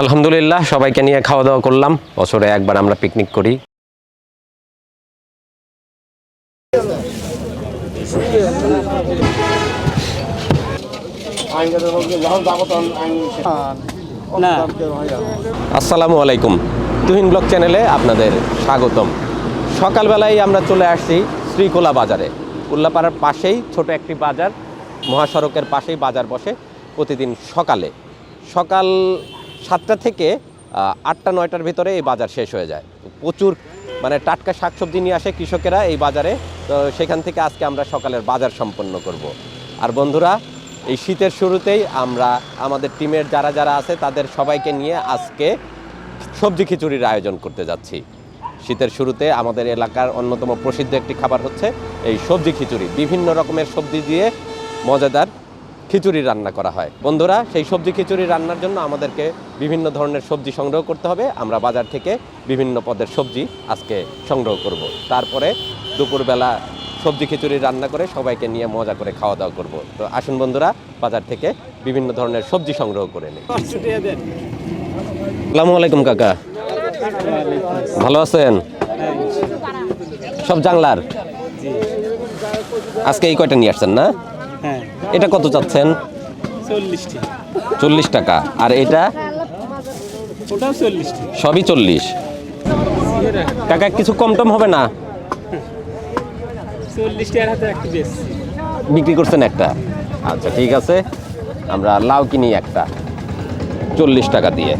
আলহামদুলিল্লাহ সবাইকে নিয়ে খাওয়া দাওয়া করলাম। বছরে একবার আমরা পিকনিক করি। আসসালামু আলাইকুম। তুহিন ব্লগ চ্যানেলে আপনাদের স্বাগতম। সকালবেলায় আমরা চলে আসছি শ্রীকোলা বাজারে। উল্লাপাড়ার পাশেই ছোট একটি বাজার, মহাসড়কের পাশেই বাজার বসে প্রতিদিন সকালে। সকাল সাতটা থেকে আটটা, নয়টার ভিতরে এই বাজার শেষ হয়ে যায়। প্রচুর মানে টাটকা শাকসবজি নিয়ে আসে কৃষকেরা এই বাজারে। তো সেখান থেকে আজকে আমরা সকালের বাজার সম্পন্ন করব। আর বন্ধুরা, এই শীতের শুরুতেই আমরা, আমাদের টিমের যারা যারা আছে তাদের সবাইকে নিয়ে আজকে সবজি খিচুড়ির আয়োজন করতে যাচ্ছি। শীতের শুরুতে আমাদের এলাকার অন্যতম প্রসিদ্ধ একটি খাবার হচ্ছে এই সবজি খিচুড়ি। বিভিন্ন রকমের সবজি দিয়ে মজাদার খিচুড়ি রান্না করা হয়। বন্ধুরা সেই সবজি খিচুড়ি রান্নার জন্য আমাদেরকে বিভিন্ন ধরনের সবজি সংগ্রহ করতে হবে। আমরা বাজার থেকে বিভিন্ন পদের সবজি আজকে সংগ্রহ করব। তারপরে দুপুরবেলা সবজি খিচুড়ি রান্না করে সবাইকে নিয়ে মজা করে খাওয়া দাওয়া করব। তো আসুন বন্ধুরা বাজার থেকে বিভিন্ন ধরনের সবজি সংগ্রহ করে নিই। আসসালামু আলাইকুম কাকা। ভালো আছেন? সব জাংলার আজকে এই কয়টা নিয়ে আসছেন না? হ্যাঁ। এটা কত চাচ্ছেন? চল্লিশ টাকা। আর এটা? সবই চল্লিশ। কাকা কিছু কম টম হবে না? চল্লিশটি আর হাতে একটি বেশ। বিক্রি করছেন একটা? আচ্ছা ঠিক আছে। আমরা লাউ কিনি একটা। চল্লিশ টাকা দিয়ে।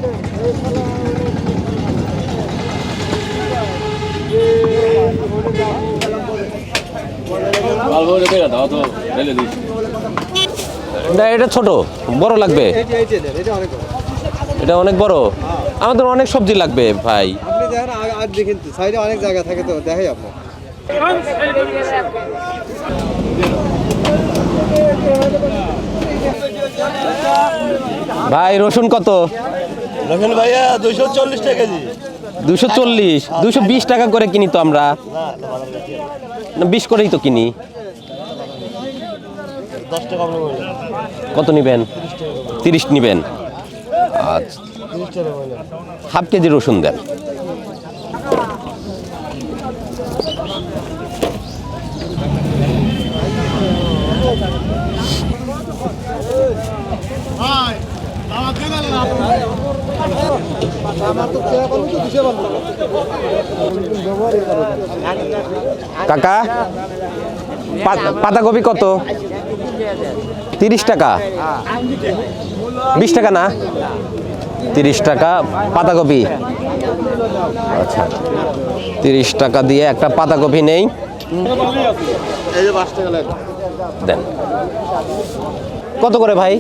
না, এটা ছোট বড় লাগবে। এটা অনেক বড়। আমাদের অনেক সবজি লাগবে ভাই। আপনি দেখেন আ- আজ দেখেন তো, সাইডে অনেক জায়গা থাকে তো দেখাই আপনার। ভাই রসুন কত? রফিল ভাইয়া দুইশো চল্লিশ টাকা কেজি। দুশো চল্লিশ দুশো বিশ টাকা করে কিনি তো আমরা। না বিশ করেই তো কিনি দশ টাকা কম বললেন কত নেবেন? তিরিশ নেবেন? আচ্ছা। হাফ কেজি রসুন দেন। কাকা পাতাকপি কত? তিরিশ টাকা। বিশ টাকা না? তিরিশ টাকা পাতাকপি। আচ্ছা। তিরিশ টাকা দিয়ে একটা পাতাকপি নেই। দেন। কত করে ভাই?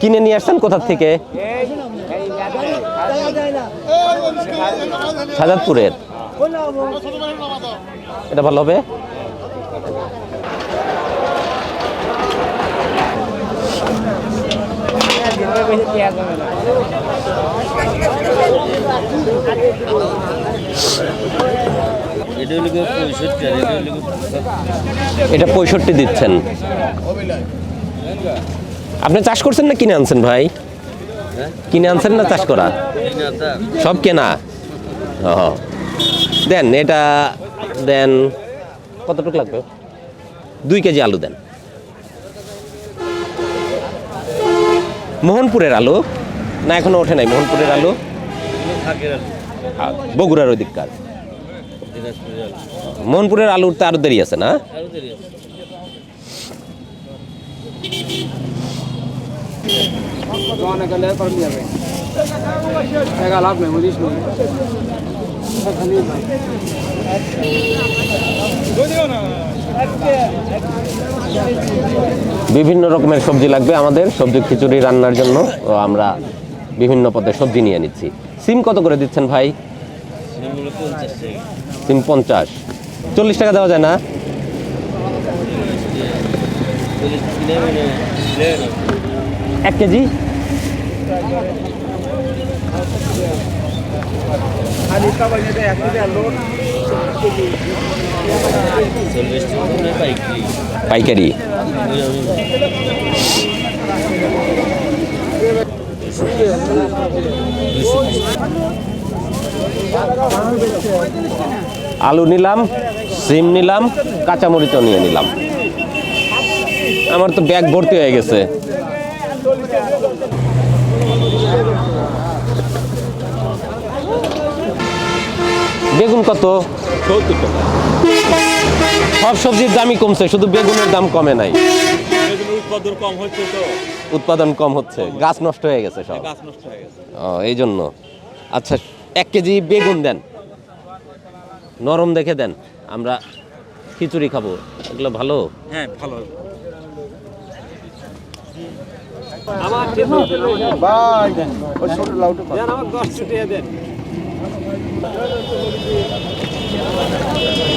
কিনে নিয়ে আসছেন কোথা থেকে? সাজাদপুরের। এটা ভালো হবে? এটা পঁয়ষট্টি এটা দিচ্ছেন। আপনি চাষ করছেন না কিনে আনছেন ভাই? কিনে আনছেন না চাষ করা? সব কেনা? দেন এটা দেন কতটুকু লাগবে? দুই কেজি আলু দেন। মোহনপুরের আলু? না এখনও ওঠে নাই মোহনপুরের আলু। আর বগুড়ার ওই দিককার মোহনপুরের আলুর তো আরও দেরি আছে না? না বিভিন্ন রকমের সবজি লাগবে আমাদের, সবজি খিচুড়ি রান্নার জন্য। আমরা বিভিন্ন পদে সবজি নিয়ে নিচ্ছি। সিম কত করে দিচ্ছেন ভাই? সিম পঞ্চাশ। চল্লিশ টাকা দেওয়া যায় না? এক কেজি? খালি পাইকারি? আলু নিলাম সিম নিলাম কাঁচামরিচও নিয়ে নিলাম। আমার তো ব্যাগ ভর্তি হয়ে গেছে। বেগুন কত? সব সবজির দামই কমছে শুধু বেগুনের দাম কমে নাই। উৎপাদন কম হচ্ছে তো। উৎপাদন কম হচ্ছে গাছ নষ্ট হয়ে গেছে সব। গাছ নষ্ট হয়ে গেছে। ও এই জন্য। আচ্ছা এক কেজি বেগুন দেন। নরম দেখে দেন আমরা খিচুড়ি খাব। এগুলো ভালো? হ্যাঁ ভালো। ভাই ওই ছোট লাউটা দেন আমার দশ টাকা দেন।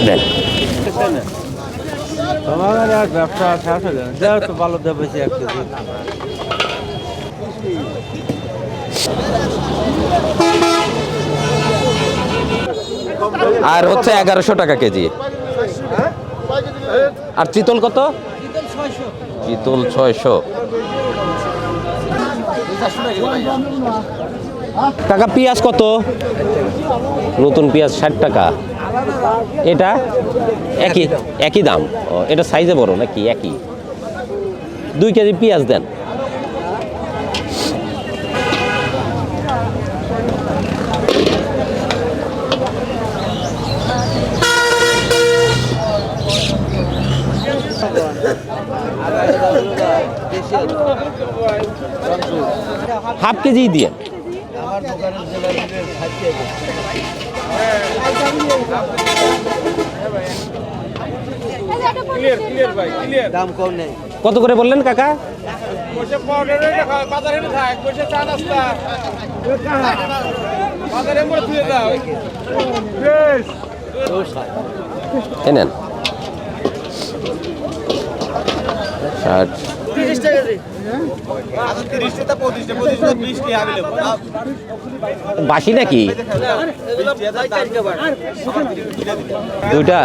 দেন আর ব্যবসা শেষ হয়ে যাবে তো ভালো দেবে বেশি এক কেজি আর হচ্ছে এগারোশো টাকা কেজি। আর চিতল কত? চিতল ছয়শো। টাকা পেঁয়াজ কত? নতুন পেঁয়াজ ষাট টাকা। এটা একই একই দাম। এটা সাইজে বড় নাকি? একই। দুই কেজি পেঁয়াজ দেন। হাফ কেজি দিয়ে। দাম কম নেই। কত করে বললেন কাকা? ষাট। বাসি নাকি? দুইটা?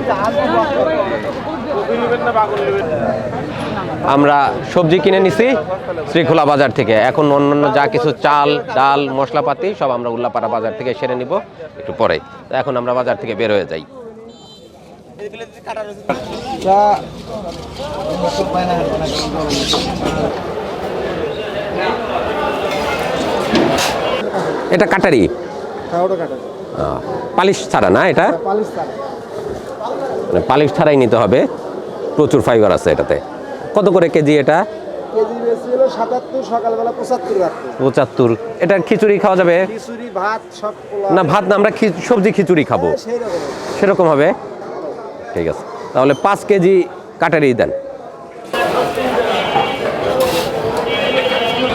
দাম আমরা সবজি কিনে নিছি শ্রীখোলা বাজার থেকে। এখন অন্যান্য যা কিছু চাল ডাল মশলাপাতি সব আমরা উল্লাপাড়া বাজার থেকে সেরে নিব একটু পরে। তো এখন আমরা বাজার থেকে বের হয়ে যাই। এটা কাটারি? পালিশ ছাড়া না এটা? মানে পালিশ ছাড়াই নিতে হবে। প্রচুর ফাইবার আছে এটাতে। কত করে কেজি এটা? পঁচাত্তর খিচুড়ি খাওয়া যাবে? না ভাত না আমরা সবজি খিচুড়ি খাব। সেরকম হবে? ঠিক আছে। তাহলে পাঁচ কেজি কাটারি দেন।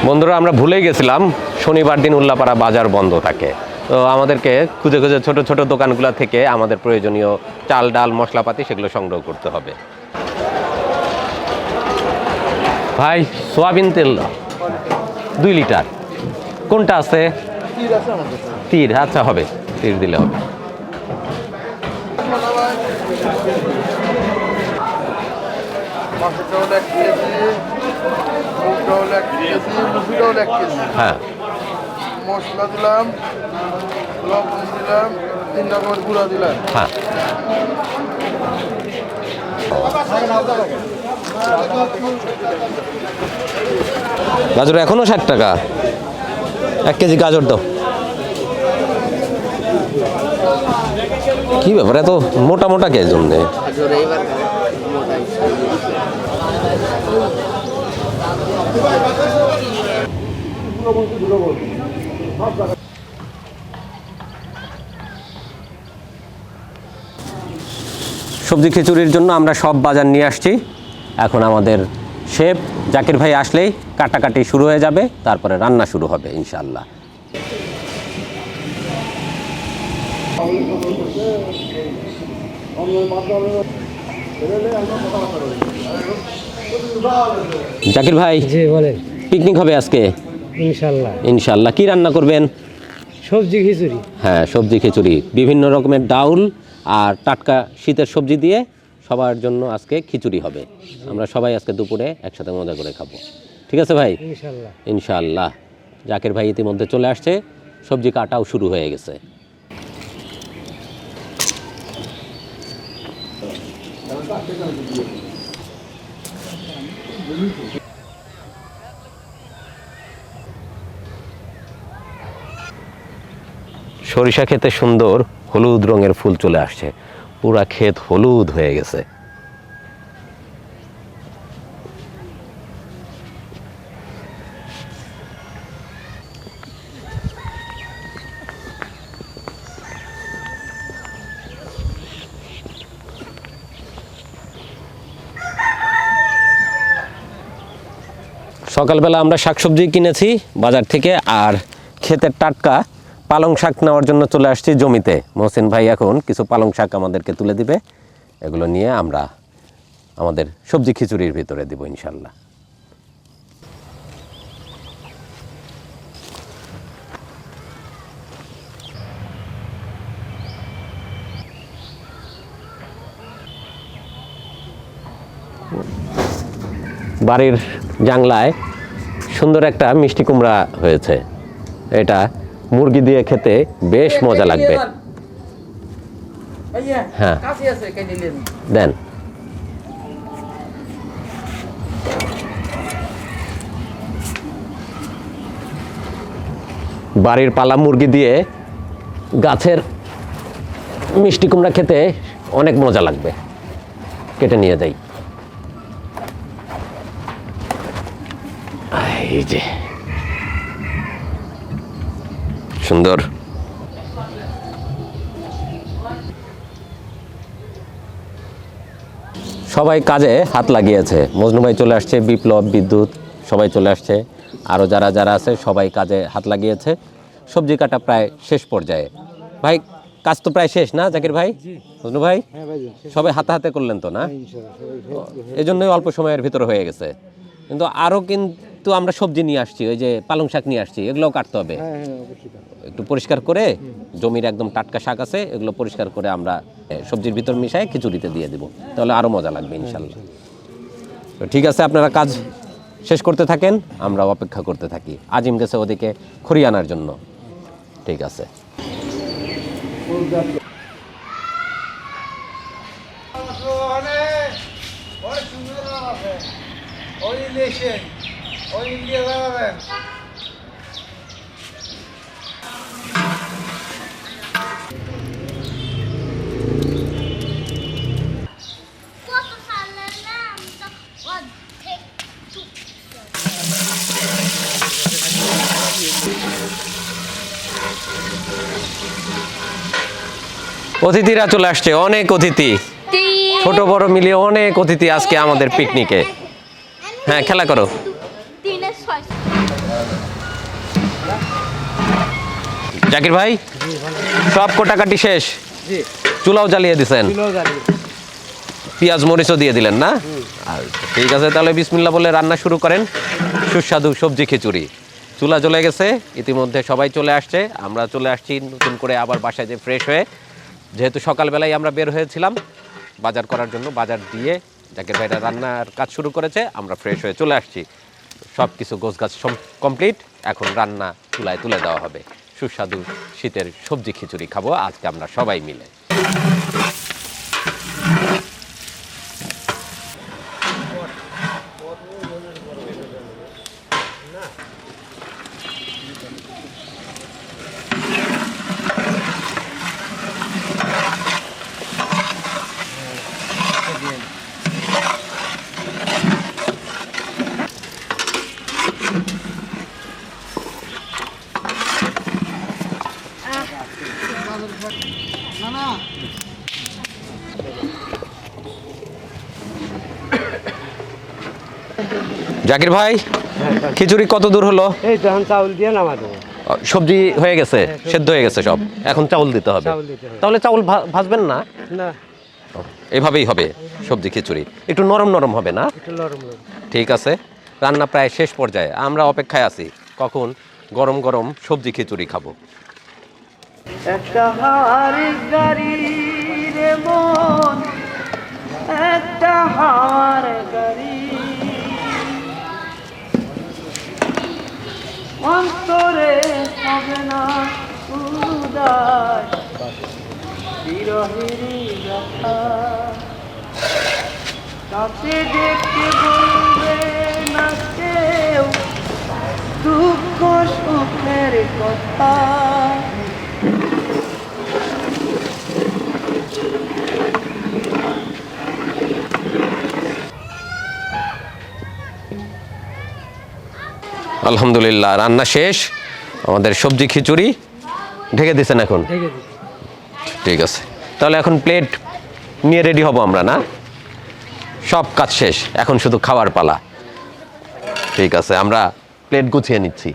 বন্ধুরা আমরা ভুলেই গেছিলাম। শনিবার দিন উল্লাপাড়া বাজার বন্ধ থাকে। তো আমাদেরকে খুঁজে খুঁজে ছোট ছোট দোকানগুলো থেকে আমাদের প্রয়োজনীয় চাল ডাল মশলাপাতি সেগুলো সংগ্রহ করতে হবে। ভাই সোয়াবিন তেল দুই লিটার। কোনটা আছে? তীর আচ্ছা হবে। তীর দিলে হবে। হ্যাঁ। মশলা দিলাম লবণ দিলাম তিন রকমের গুঁড়া দিলাম। হ্যাঁ। গাজর এখনও ষাট টাকা। এক কেজি গাজর দাও। কি ব্যাপার, এত মোটা মোটা কে জন্য? সবজি খিচুড়ির জন্য আমরা সব বাজার নিয়ে আসছি। এখন আমাদের শেফ জাকির ভাই আসলেই কাটাকাটি শুরু হয়ে যাবে তারপরে রান্না শুরু হবে ইনশাল্লাহ জাকির ভাই জি বলেন। পিকনিক হবে আজকে? ইনশাল্লাহ ইনশাল্লাহ কি রান্না করবেন? সবজি খিচুড়ি। হ্যাঁ সবজি খিচুড়ি। বিভিন্ন রকমের ডাউল আর টাটকা শীতের সবজি দিয়ে সবার জন্য আজকে খিচুড়ি হবে। আমরা সবাই আজকে দুপুরে একসাথে মজা করে খাব। ঠিক আছে ভাই? ইনশাল্লাহ ইনশাআল্লাহ। জাকের ভাই ইতিমধ্যে চলে আসছে। সবজি কাটাও শুরু হয়ে গেছে। সরিষা খেতে সুন্দর হলুদ রঙের ফুল চলে আসছে। পুরা ক্ষেত হলুদ হয়ে গেছে। সকালবেলা আমরা শাকসবজি কিনেছি বাজার থেকে আর ক্ষেতের টাটকা পালং শাক নেওয়ার জন্য চলে আসছি জমিতে। মহসিন ভাই এখন কিছু পালং শাক আমাদেরকে তুলে দিবে। এগুলো নিয়ে আমরা আমাদের সবজি খিচুড়ির ভিতরে দিব ইনশাল্লাহ বাড়ির জাংলায় সুন্দর একটা মিষ্টি কুমড়া হয়েছে। এটা মুরগি দিয়ে খেতে বেশ মজা লাগবে। হ্যাঁ। দেন। বাড়ির পালা মুরগি দিয়ে গাছের মিষ্টি কুমড়া খেতে অনেক মজা লাগবে। কেটে নিয়ে যাই। এই যে। সুন্দর। সবাই কাজে হাত লাগিয়েছে। মজনু ভাই চলে আসছে বিপ্লব বিদ্যুৎ সবাই চলে আসছে। আরও যারা যারা আছে সবাই কাজে হাত লাগিয়েছে। সবজি কাটা প্রায় শেষ পর্যায়ে। ভাই কাজ তো প্রায় শেষ না জাকির ভাই? মজনু ভাই? সবাই হাতে হাতে করলেন তো না? এই জন্যই অল্প সময়ের ভিতরে হয়ে গেছে। কিন্তু আরও কিন্তু আমরা সবজি নিয়ে আসছি ওই যে পালং শাক নিয়ে আসছি এগুলোও কাটতে হবে। একটু পরিষ্কার করে জমির একদম টাটকা শাক আছে এগুলো পরিষ্কার করে আমরা সবজির ভিতর মিশাই খিচুড়িতে দিয়ে দিব। তাহলে আরও মজা লাগবে ইনশাল্লাহ। তো ঠিক আছে আপনারা কাজ শেষ করতে থাকেন আমরা অপেক্ষা করতে থাকি। আজিম গেছে ওদিকে খড়ি আনার জন্য। ঠিক আছে। ওই ইলেকশন অতিথিরা চলে আসছে, অনেক অতিথি। ছোট বড় মিলিয়ে অনেক অতিথি আজকে আমাদের পিকনিকে হ্যাঁ খেলা করো। জাকির ভাই সব কোটাকাটি শেষ। চুলাও জ্বালিয়ে দিছেন। পেঁয়াজ মরিচও দিয়ে দিলেন না? আচ্ছা, ঠিক আছে তাহলে বিসমিল্লা বলে রান্না শুরু করেন। সুস্বাদু সবজি খিচুড়ি। চুলা চলে গেছে ইতিমধ্যে সবাই চলে আসছে। আমরা চলে আসছি নতুন করে আবার বাসায় যে ফ্রেশ হয়ে। যেহেতু সকালবেলায় আমরা বের হয়েছিলাম বাজার করার জন্য বাজার দিয়ে জাকির ভাইরা রান্নার কাজ শুরু করেছে আমরা ফ্রেশ হয়ে চলে আসছি। সব কিছু গোছ গাছ কমপ্লিট এখন রান্না চুলায় তুলে দেওয়া হবে। সুস্বাদু শীতের সবজি খিচুড়ি খাব। আজকে আমরা সবাই মিলে। জাকির ভাই খিচুড়ি কত দূর হলো? এই তো চাউল দিয়ে নামা দেবো সবজি হয়ে গেছে সেদ্ধ হয়ে গেছে সব। এখন চাউল দিতে হবে। তাহলে চাউল ভা- ভাজবেন না? না। এভাবেই হবে সবজি খিচুড়ি। একটু নরম নরম হবে না? একটু নরম নরম। ঠিক আছে। রান্না প্রায় শেষ পর্যায়ে। আমরা অপেক্ষায় আছি। কখন? গরম গরম সবজি খিচুড়ি খাব। একটা হাওয়ার গাড়ি রে মন একটা হাওয়ার গাড়ি। অন্তরে হবে না উদাস। বিরহেরই ব্যথা দেখতে বলবে না কেউ দুঃখ সুখের কথা। আলহামদুলিল্লাহ রান্না শেষ। আমাদের সবজি খিচুড়ি ঢেকে দিয়েছেন এখন। ঠিক আছে। তাহলে এখন প্লেট নিয়ে রেডি হব আমরা না? সব কাজ শেষ এখন শুধু খাওয়ার পালা। ঠিক আছে আমরা প্লেট গুছিয়ে নিচ্ছি।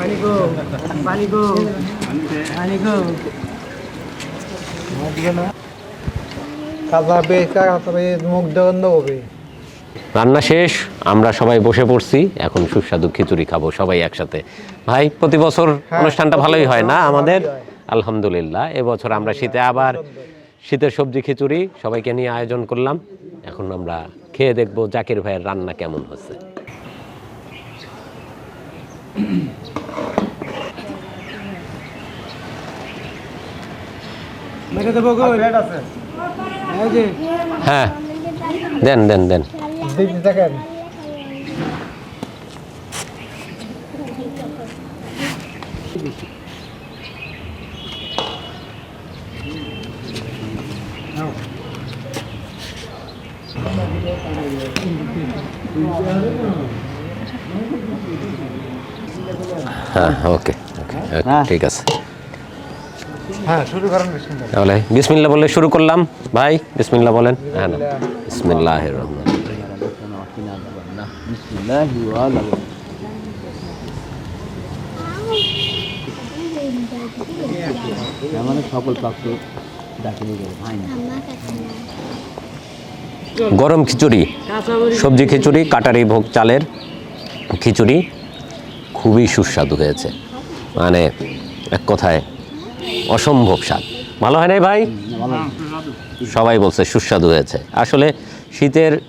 পানি গো পানি গো পানি গো। কাঁচাবে কাঁচাবে মুখ দেওয়ান হবে। রান্না শেষ আমরা সবাই বসে পড়ছি এখন সুস্বাদু খিচুড়ি খাব সবাই একসাথে। ভাই প্রতি বছর অনুষ্ঠানটা ভালোই হয় না আমাদের? আলহামদুলিল্লাহ এবছর আমরা শীতে আবার শীতের সবজি খিচুড়ি সবাইকে নিয়ে আয়োজন করলাম। এখন আমরা খেয়ে দেখব জাকির ভাইয়ের রান্না কেমন হচ্ছে। হ্যাঁ। দেন দেন দেন। দেখতে থাকেন হ্যাঁ ওকে ওকে ঠিক আছে। হ্যাঁ শুরু করেন বিসমিল্লাহ। তাহলে বিসমিল্লা বলে শুরু করলাম। ভাই বিসমিল্লা বলেন। হ্যাঁ না বিসমিল্লাহ। রহমান। গরম খিচুড়ি সবজি খিচুড়ি কাটারি ভোগ চালের খিচুড়ি খুবই সুস্বাদু হয়েছে। মানে এক কথায় অসম্ভব স্বাদ। ভালো হয় নাই ভাই? সবাই বলছে সুস্বাদু হয়েছে। আসলে শীতের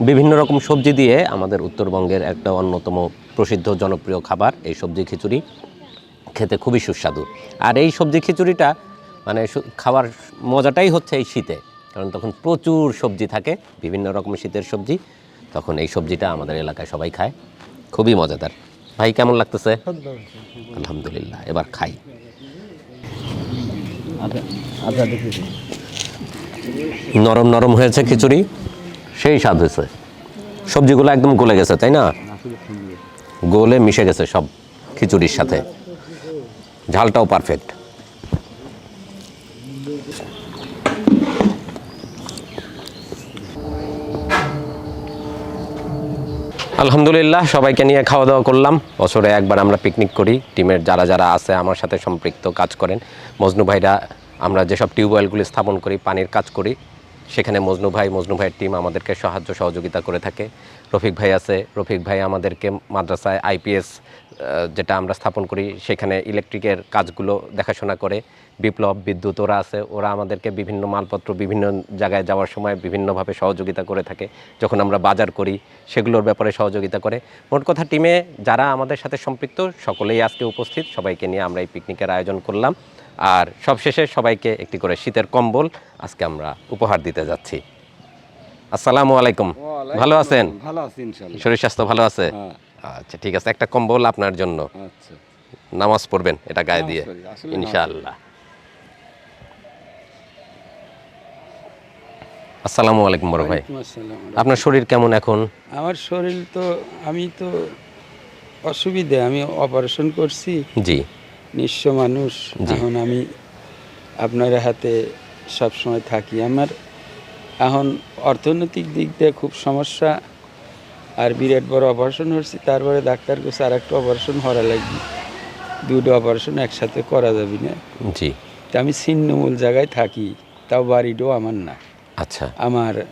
বিভিন্ন রকম সবজি দিয়ে আমাদের উত্তরবঙ্গের একটা অন্যতম প্রসিদ্ধ জনপ্রিয় খাবার এই সবজি খিচুড়ি। খেতে খুবই সুস্বাদু। আর এই সবজি খিচুড়িটা মানে খাওয়ার মজাটাই হচ্ছে এই শীতে। কারণ তখন প্রচুর সবজি থাকে, বিভিন্ন রকম শীতের সবজি। তখন এই সবজিটা আমাদের এলাকায় সবাই খায়। খুবই মজাদার। ভাই কেমন লাগতেছে? আলহামদুলিল্লাহ। এবার খাই। নরম নরম হয়েছে খিচুড়ি সেই স্বাদ হয়েছে। সবজিগুলো একদম গলে গেছে তাই না? গলে মিশে গেছে সব খিচুড়ির সাথে। ঝালটাও পারফেক্ট আলহামদুলিল্লাহ, সবাইকে নিয়ে খাওয়া দাওয়া করলাম। বছরে একবার আমরা পিকনিক করি। টিমের যারা যারা আছে, আমার সাথে সম্পৃক্ত কাজ করেন। মজনু ভাইরা, আমরা যেসব টিউবওয়েলগুলি স্থাপন করি, পানির কাজ করি, সেখানে মজনু ভাই, মজনু ভাইয়ের টিম আমাদেরকে সাহায্য সহযোগিতা করে থাকে। রফিক ভাই আছে। রফিক ভাই আমাদেরকে মাদ্রাসায় আইপিএস যেটা আমরা স্থাপন করি, সেখানে ইলেকট্রিকের কাজগুলো দেখাশোনা করে। বিপ্লব বিদ্যুৎ ওরা আছে, ওরা আমাদেরকে বিভিন্ন মালপত্র বিভিন্ন জায়গায় যাওয়ার সময় বিভিন্নভাবে সহযোগিতা করে থাকে। যখন আমরা বাজার করি, সেগুলোর ব্যাপারে সহযোগিতা করে। মোট কথা, টিমে যারা আমাদের সাথে সম্পৃক্ত, সকলেই আজকে উপস্থিত। সবাইকে নিয়ে আমরা এই পিকনিকের আয়োজন করলাম। আর সবশেষে সবাইকে একটি করে শীতের কম্বল আজকে আমরা উপহার দিতে যাচ্ছি। আসসালামু আলাইকুম। ভালো আছেন? ভালো আছি ইনশাল্লাহ শরীর স্বাস্থ্য ভালো আছে? আচ্ছা ঠিক আছে। একটা কম্বল আপনার জন্য। আচ্ছা। নামাজ পড়বেন এটা গায়ে দিয়ে। ইনশাআল্লাহ। আসসালামু আলাইকুম বড় ভাই। আপনার শরীর কেমন এখন? আমার শরীর তো আমি তো অসুবিধে আমি অপারেশন করছি। জি। নিঃস্ব মানুষ। এখন আমি আপনার হাতে সব সময় থাকি। আমার এখন অর্থনৈতিক দিক দিয়ে খুব সমস্যা আর বিরাট বড় অপারেশন হচ্ছি তারপরে ডাক্তার কাছে আর একটা অপারেশন হরা লাগবে। দুটো অপারেশন একসাথে করা যাবে না। জি। তা আমি ছিন্নমূল জায়গায় থাকি তাও বাড়িটাও আমার না। আচ্ছা। আমার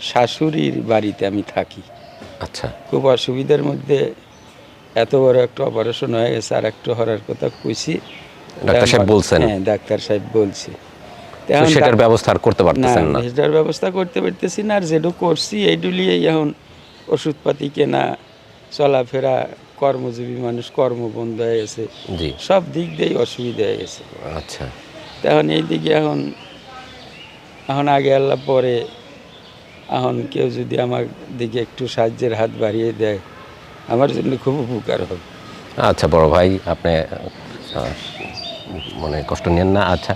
শাশুড়ির বাড়িতে আমি থাকি। আচ্ছা। খুব অসুবিধার মধ্যে এত বড় একটা অপারেশন হয়ে গেছে আর একটু হরার কথা কইছি। ডাক্তার সাহেব বলছেন? হ্যাঁ ডাক্তার সাহেব বলছে। সেটার ব্যবস্থা আর করতে পারতেছেন না সেটার ব্যবস্থা করতে পারতেছি না আর যেটু করছি এইটুলি এখন ওষুধপাতি কেনা চলাফেরা কর্মজীবী মানুষ কর্ম বন্ধ হয়ে গেছে। সব দিক দিয়েই অসুবিধা হয়ে গেছে। আচ্ছা। তো এখন এই দিকে এখন এখন আগে আল্লাহ পরে এখন কেউ যদি আমার দিকে একটু সাহায্যের হাত বাড়িয়ে দেয় আমার জন্য খুব উপকার হবে। আচ্ছা বড় ভাই আপনি মানে কষ্ট নেন না। আচ্ছা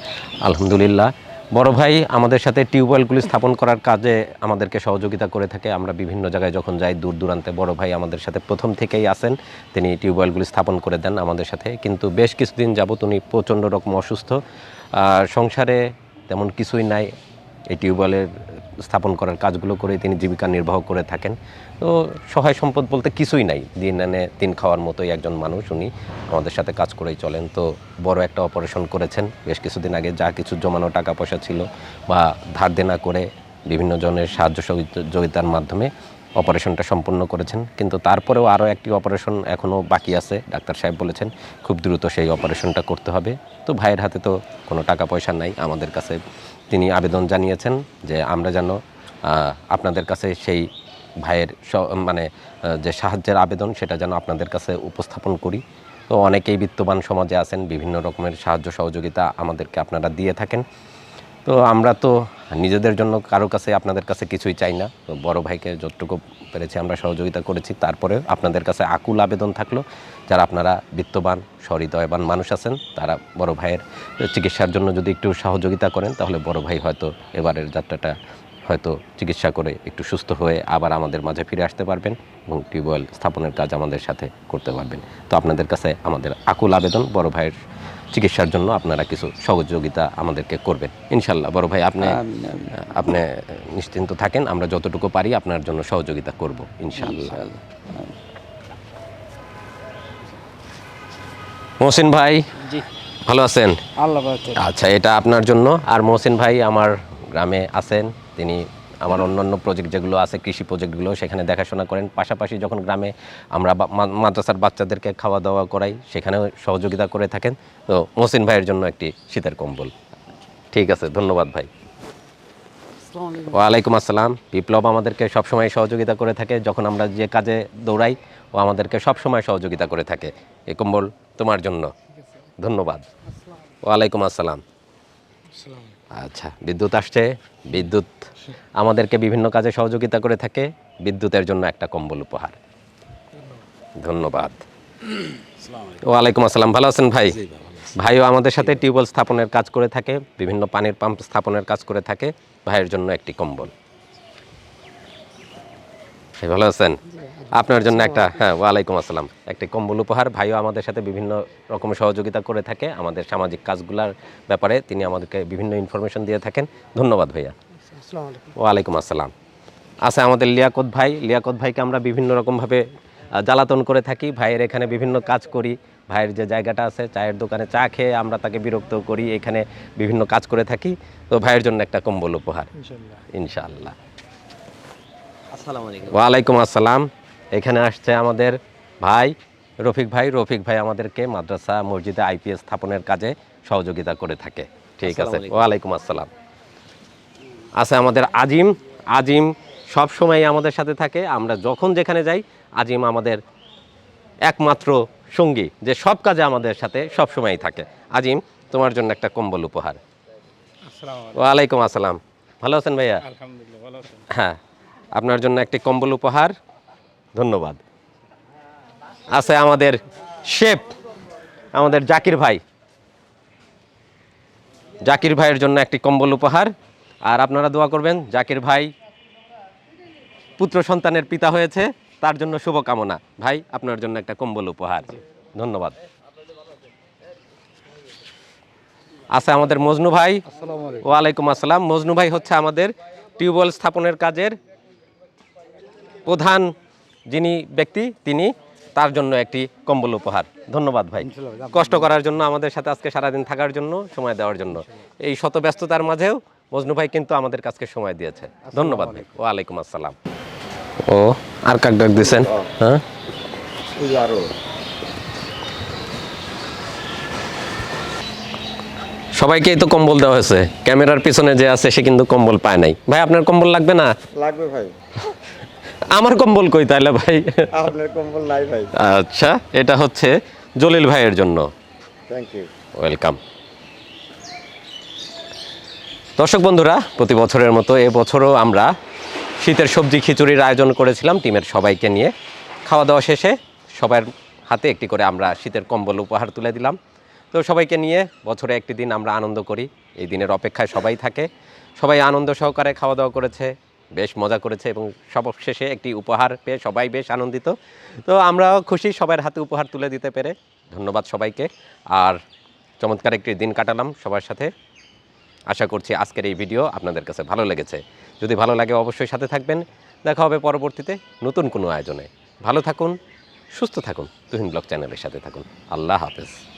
আলহামদুলিল্লাহ। বড় ভাই, আমাদের সাথে টিউবওয়েলগুলি স্থাপন করার কাজে আমাদেরকে সহযোগিতা করে থাকে। আমরা বিভিন্ন জায়গায় যখন যাই দূর দূরান্তে, বড় ভাই আমাদের সাথে প্রথম থেকেই আসেন তিনি টিউবওয়েলগুলি স্থাপন করে দেন আমাদের সাথে। কিন্তু বেশ কিছুদিন যাবত উনি প্রচণ্ড রকম অসুস্থ। সংসারে তেমন কিছুই নাই। এই টিউবওয়েলের স্থাপন করার কাজগুলো করে তিনি জীবিকা নির্বাহ করে থাকেন। তো সহায় সম্পদ বলতে কিছুই নাই। দিন এনে দিন খাওয়ার মতোই একজন মানুষ উনি আমাদের সাথে কাজ করেই চলেন। তো বড় একটা অপারেশন করেছেন। বেশ কিছুদিন আগে যা কিছু জমানো টাকা পয়সা ছিল বা ধার দেনা করে বিভিন্ন জনের সাহায্য সহযোগিতার মাধ্যমে অপারেশনটা সম্পন্ন করেছেন। কিন্তু তারপরেও আরও একটি অপারেশন এখনও বাকি আছে, ডাক্তার সাহেব বলেছেন। খুব দ্রুত সেই অপারেশনটা করতে হবে। তো ভাইয়ের হাতে তো কোনো টাকা পয়সা নাই আমাদের কাছে। তিনি আবেদন জানিয়েছেন যে আমরা যেন আপনাদের কাছে সেই ভাইয়ের মানে যে সাহায্যের আবেদন সেটা যেন আপনাদের কাছে উপস্থাপন করি। তো অনেকেই বিত্তবান সমাজে আছেন, বিভিন্ন রকমের সাহায্য সহযোগিতা আমাদেরকে আপনারা দিয়ে থাকেন। তো আমরা তো নিজেদের জন্য কারও কাছে আপনাদের কাছে কিছুই চাই না। তো বড় ভাইকে যতটুকু পেরেছি আমরা সহযোগিতা করেছি তারপরে আপনাদের কাছে আকুল আবেদন থাকল। যারা আপনারা বিত্তবান, সহৃদয়বান মানুষ আছেন, তারা বড় ভাইয়ের চিকিৎসার জন্য যদি একটু সহযোগিতা করেন, তাহলে বড় ভাই হয়তো এবারের যাত্রাটা হয়তো চিকিৎসা করে একটু সুস্থ হয়ে আবার আমাদের মাঝে ফিরে আসতে পারবেন এবং টিউবওয়েল স্থাপনের কাজ আমাদের সাথে করতে পারবেন। তো আপনাদের কাছে আমাদের আকুল আবেদন বড় ভাইয়ের চিকিৎসার জন্য আপনারা কিছু সহযোগিতা আমাদেরকে করবেন। ইনশাল্লাহ বড় ভাই আপনি। আপনি নিশ্চিন্ত থাকেন আমরা যতটুকু পারি আপনার জন্য সহযোগিতা করব ইনশাল্লাহ। মহসিন ভাই জি। ভালো আছেন? আল্লাহ আচ্ছা এটা আপনার জন্য। আর মহসিন ভাই আমার গ্রামে আছেন। তিনি আমার অন্যান্য প্রজেক্ট যেগুলো আছে কৃষি প্রজেক্টগুলো সেখানে দেখাশোনা করেন। পাশাপাশি যখন গ্রামে আমরা মাদ্রাসার বাচ্চাদেরকে খাওয়া দাওয়া করাই সেখানেও সহযোগিতা করে থাকেন। তো মহসিন ভাইয়ের জন্য একটি শীতের কম্বল। ঠিক আছে ধন্যবাদ ভাই। ওয়ালাইকুম আসসালাম। বিপ্লব আমাদেরকে সবসময় সহযোগিতা করে থাকে। যখন আমরা যে কাজে দৌড়াই ও আমাদেরকে সবসময় সহযোগিতা করে থাকে। এ কম্বল তোমার জন্য। ধন্যবাদ। ওয়ালাইকুম আসসালাম। আচ্ছা বিদ্যুৎ আসছে। বিদ্যুৎ আমাদেরকে বিভিন্ন কাজে সহযোগিতা করে থাকে। বিদ্যুতের জন্য একটা কম্বল উপহার। ধন্যবাদ। ওয়ালাইকুম আসসালাম। ভালো আছেন ভাই? ভাইও আমাদের সাথে টিউবওয়েল স্থাপনের কাজ করে থাকে বিভিন্ন পানির পাম্প স্থাপনের কাজ করে থাকে। ভাইয়ের জন্য একটি কম্বল। ভালো আছেন? আপনার জন্য একটা হ্যাঁ ওয়ালাইকুম আসসালাম। একটি কম্বল উপহার ভাইও আমাদের সাথে বিভিন্ন রকম সহযোগিতা করে থাকে। আমাদের সামাজিক কাজগুলার ব্যাপারে তিনি আমাদেরকে বিভিন্ন ইনফরমেশন দিয়ে থাকেন। ধন্যবাদ ভাইয়া। ওয়ালাইকুম আসসালাম। আছে আমাদের লিয়াকত ভাই। লিয়াকত ভাইকে আমরা বিভিন্ন রকমভাবে জ্বালাতন করে থাকি। ভাইয়ের এখানে বিভিন্ন কাজ করি। ভাইয়ের যে জায়গাটা আছে চায়ের দোকানে চা খেয়ে আমরা তাকে বিরক্ত করি। এখানে বিভিন্ন কাজ করে থাকি। তো ভাইয়ের জন্য একটা কম্বল উপহার। ইনশাআল্লাহ ওয়ালাইকুম আসসালাম। এখানে আসছে আমাদের ভাই রফিক ভাই। রফিক ভাই আমাদেরকে মাদ্রাসা মসজিদে আইপিএস স্থাপনের কাজে সহযোগিতা করে থাকে। ঠিক আছে। ওয়ালাইকুম আসসালাম। আছে আমাদের আজিম। আজিম সব সময় আমাদের সাথে থাকে। আমরা যখন যেখানে যাই আজিম আমাদের একমাত্র সঙ্গী যে সব কাজে আমাদের সাথে সব সময়ই থাকে। আজিম তোমার জন্য একটা কম্বল উপহার। ওয়ালাইকুম আসসালাম। ভালো আছেন ভাইয়া? হ্যাঁ। আপনার জন্য একটি কম্বল উপহার। ধন্যবাদ। আছে আমাদের শেফ আমাদের জাকির ভাই। জাকির ভাইয়ের জন্য একটি কম্বল উপহার। আর আপনারা দোয়া করবেন জাকির ভাই পুত্র সন্তানের পিতা হয়েছে তার জন্য শুভকামনা। ভাই আপনার জন্য একটা কম্বল উপহার। ধন্যবাদ। আছে আমাদের মজনু ভাই। ওয়ালাইকুম আসসালাম। মজনু ভাই হচ্ছে আমাদের টিউবওয়েল স্থাপনের কাজের প্রধান যিনি ব্যক্তি তিনি তার জন্য একটি কম্বল উপহার। ধন্যবাদ ভাই। কষ্ট করার জন্য আমাদের সাথে আজকে সারাদিন থাকার জন্য সময় দেওয়ার জন্য। এই শত ব্যস্ততার মাঝেও মজনু ভাই কিন্তু আমাদের কাছকে সময় দিয়েছে। ধন্যবাদ ভাই। ওয়ালাইকুম আসসালাম। ও আর কাক ডাক দিয়েছেন হ্যাঁ? সবাইকেই তো কম্বল দেওয়া হয়েছে। ক্যামেরার পিছনে যে আছে সে কিন্তু কম্বল পায় নাই। ভাই আপনার কম্বল লাগবে না? লাগবে ভাই। আমার কম্বল কই তাহলে ভাই? আপনার কম্বল নাই ভাই। আচ্ছা এটা হচ্ছে জলিল ভাইয়ের জন্য। থ্যাংক ইউ ওয়েলকাম দর্শক বন্ধুরা প্রতি বছরের মতো এবছরও আমরা শীতের সবজি খিচুড়ির আয়োজন করেছিলাম টিমের সবাইকে নিয়ে। খাওয়া দাওয়া শেষে সবার হাতে একটি করে আমরা শীতের কম্বল উপহার তুলে দিলাম। তো সবাইকে নিয়ে বছরে একটি দিন আমরা আনন্দ করি। এই দিনের অপেক্ষায় সবাই থাকে। সবাই আনন্দ সহকারে খাওয়া দাওয়া করেছে। বেশ মজা করেছে এবং সব শেষে একটি উপহার পেয়ে সবাই বেশ আনন্দিত। তো আমরাও খুশি সবার হাতে উপহার তুলে দিতে পেরে। ধন্যবাদ সবাইকে। আর চমৎকার একটি দিন কাটালাম সবার সাথে। আশা করছি আজকের এই ভিডিও আপনাদের কাছে ভালো লেগেছে। যদি ভালো লাগে অবশ্যই সাথে থাকবেন। দেখা হবে পরবর্তীতে নতুন কোনো আয়োজনে। ভালো থাকুন, সুস্থ থাকুন। তুহিন ব্লগ চ্যানেলের সাথে থাকুন। আল্লাহ হাফেজ।